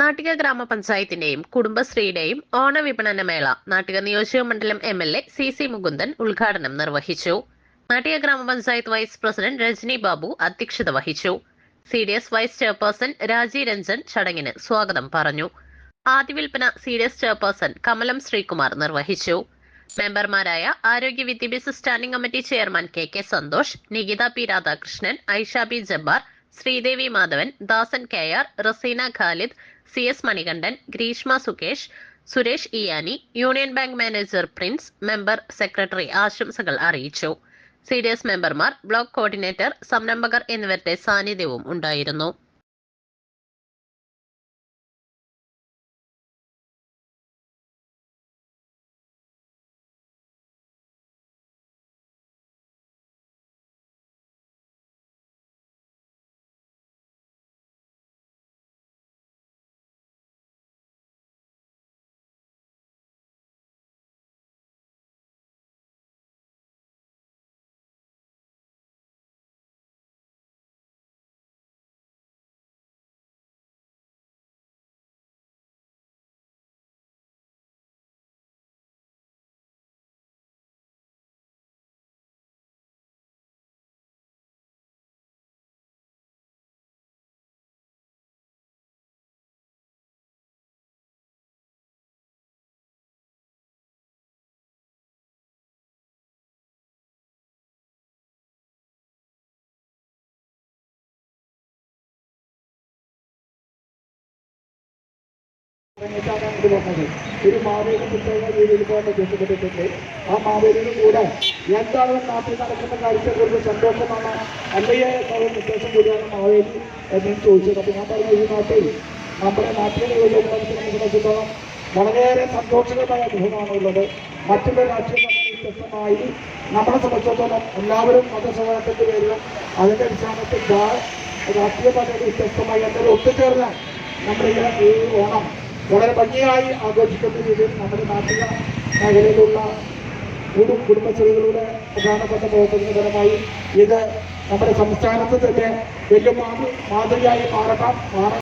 നാട്ടിക ഗ്രാമപഞ്ചായത്തിന്റെയും കുടുംബശ്രീയുടെയും ഓണവിപണന മേള നാട്ടിക നിയോജക മണ്ഡലം M L A C C Mukundan ഉദ്ഘാടനം നിർവഹിച്ചു. നാട്ടിക ഗ്രാമപഞ്ചായത്ത് വൈസ് പ്രസിഡന്റ് രജനി ബാബു അധ്യക്ഷത വഹിച്ചു. C D S vice chairperson Raji Ranjan ചടങ്ങിന് സ്വാഗതം പറഞ്ഞു. ആദ്യ വിൽപ്പന C D S chairperson Kamalam Sreekumar നിർവഹിച്ചു. മെമ്പർമാരായ ആരോഗ്യ വിദ്യാഭ്യാസ standing committee chairman K K Santhosh Nikitha P Radhakrishnan Aisha B Jabbar Sreedevi Madhavan Dasan K R Raseena Khalid C S Manikandan Greeshma Sukesh Suresh ഇയാനി union bank manager Prince member secretary ആശംസകൾ അറിയിച്ചു. C D S മെമ്പർമാർ block coordinator സംരംഭകർ എന്നിവരുടെ സാന്നിധ്യവും ഉണ്ടായിരുന്നു. കഴിഞ്ഞിട്ടാണ് ഇത് വന്നത് ഒരു മാവേലി പ്രത്യേക രീതിയിൽ കൊണ്ട് ആ മാവേലിയിൽ കൂടെ എന്താണ് നാട്ടിൽ നടക്കുന്ന കാര്യത്തെക്കുറിച്ച് സന്തോഷമാണ്. അല്ലയെ നിർദ്ദേശം കൂടിയാണ് മാവേലി എന്നും ചോദിച്ചത്. അപ്പോൾ ഞാൻ പറഞ്ഞു ഈ നാട്ടിൽ നമ്മുടെ നാട്ടിലെ സംബന്ധിച്ചിടത്തോളം വളരെയേറെ സന്തോഷകരമായ അനുഭവമാണ് ഉള്ളത് മറ്റുള്ള രാഷ്ട്രീയ വ്യത്യസ്തമായി നമ്മളെ സംബന്ധിച്ചിടത്തോളം എല്ലാവരും മതസൗഹാർദ്ദത്തിന്റെ പേരിലും അതിന്റെ അടിസ്ഥാനത്തിൽ രാഷ്ട്രീയ പാർട്ടിയുടെ വ്യത്യസ്തമായി എന്തെങ്കിലും ഒത്തുചേർന്ന് നമ്മുടെ ഈ ഓണം വളരെ ഭംഗിയായി ആഘോഷിക്കുന്ന രീതിയിൽ നമ്മുടെ നാട്ടിക മേഖലയിലുള്ള കുടും കുടുംബശ്രീകളുടെ പ്രധാനപ്പെട്ട പ്രവർത്തനത്തിന്റെ ഫലമായി ഇത് നമ്മുടെ സംസ്ഥാനത്ത് തന്നെ വലിയ മാതൃ മാതൃകയായി മാറണം. മാറ